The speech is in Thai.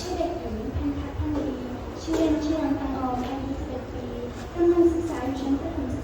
ชื่อเด็กหญิงพันทัศน์พันดีชื่อเล่นชื่อน้องตังออมอายุ11ปีกำลังศึกษาอยู่ชั้นประถม